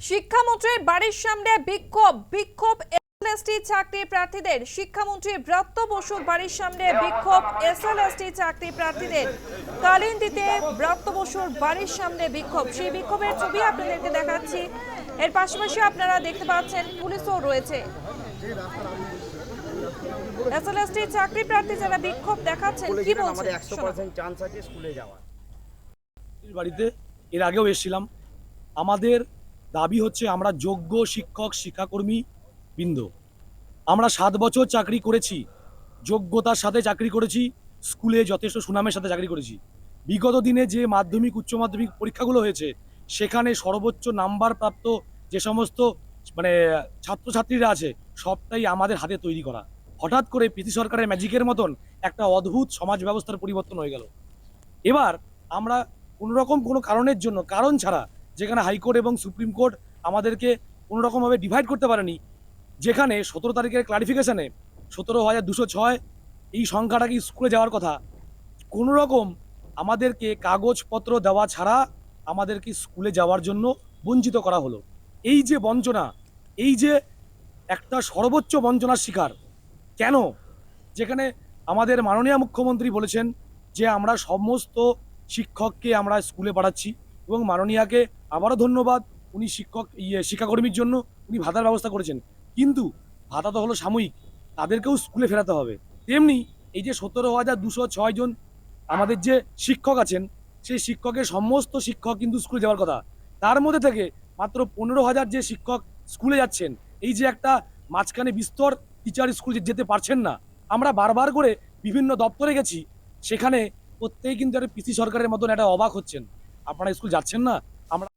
শিক্ষামন্ত্রীর বাড়ির সামনে বিক্ষোভ বিক্ষোভ এসএলএসটি চাকরি প্রার্থীদের। শিক্ষামন্ত্রী ব্রত বসুর বাড়ির সামনে বিক্ষোভ এসএলএসটি চাকরি প্রার্থীদের। কালিন্দিতে ব্রত বসুর বাড়ির সামনে বিক্ষোভ। সেই বিক্ষোভের ছবি আপনাদেরকে দেখাচ্ছি। এর পাশাপাশি আপনারা দেখতে পাচ্ছেন পুলিশও রয়েছে। এসএলএসটি চাকরি প্রার্থী যারা বিক্ষোভ দেখাচ্ছেন কি বলছেন? চান্স আছে স্কুলে যাওয়ার। বাড়িতে এর আগেও এসেছিলাম। আমাদের দাবি হচ্ছে আমরা যোগ্য শিক্ষক, শিক্ষাকর্মী বৃন্দ। আমরা সাত বছর চাকরি করেছি, যোগ্যতার সাথে চাকরি করেছি, স্কুলে যথেষ্ট সুনামের সাথে চাকরি করেছি। বিগত দিনে যে মাধ্যমিক, উচ্চ মাধ্যমিক পরীক্ষাগুলো হয়েছে, সেখানে সর্বোচ্চ নাম্বার প্রাপ্ত যে সমস্ত মানে ছাত্রছাত্রীরা আছে, সবটাই আমাদের হাতে তৈরি করা। হঠাৎ করে পিসি সরকারের ম্যাজিকের মতন একটা অদ্ভুত সমাজ ব্যবস্থার পরিবর্তন হয়ে গেল। এবার আমরা কোনোরকম কোনো কারণের জন্য, কারণ ছাড়া যেখানে হাইকোর্ট এবং সুপ্রিম কোর্ট আমাদেরকে কোনো রকমভাবে ডিভাইড করতে পারেনি, যেখানে সতেরো তারিখের ক্লারিফিকেশানে সতেরো হাজার দুশো ছয় এই সংখ্যাটা কি স্কুলে যাওয়ার কথা? কোনো রকম আমাদেরকে কাগজপত্র দেওয়া ছাড়া আমাদেরকে স্কুলে যাওয়ার জন্য বঞ্চিত করা হলো। এই যে বঞ্চনা, এই যে একটা সর্বোচ্চ বঞ্চনার শিকার, কেন? যেখানে আমাদের মাননীয় মুখ্যমন্ত্রী বলেছেন যে আমরা সমস্ত শিক্ষককে আমরা স্কুলে পাঠাচ্ছি এবং মাননীয়াকে আবারও ধন্যবাদ। উনি শিক্ষক ইয়ে শিক্ষাকর্মীর জন্য উনি ভাতার ব্যবস্থা করেছেন। কিন্তু ভাতা তো হলো সাময়িক, তাদেরকেও স্কুলে ফেরাতে হবে। তেমনি এই যে সতেরো হাজার দুশো ছয় জন আমাদের যে শিক্ষক আছেন, সেই শিক্ষকের সমস্ত শিক্ষক কিন্তু স্কুলে যাওয়ার কথা। তার মধ্যে থেকে মাত্র পনেরো হাজার যে শিক্ষক স্কুলে যাচ্ছেন, এই যে একটা মাঝখানে বিস্তর টিচার স্কুল যেতে পারছেন না, আমরা বারবার করে বিভিন্ন দপ্তরে গেছি, সেখানে প্রত্যেকেই কিন্তু একটা পিসি সরকারের মতন একটা অবাক হচ্ছেন। আপনারা স্কুল যাচ্ছেন না, আমরা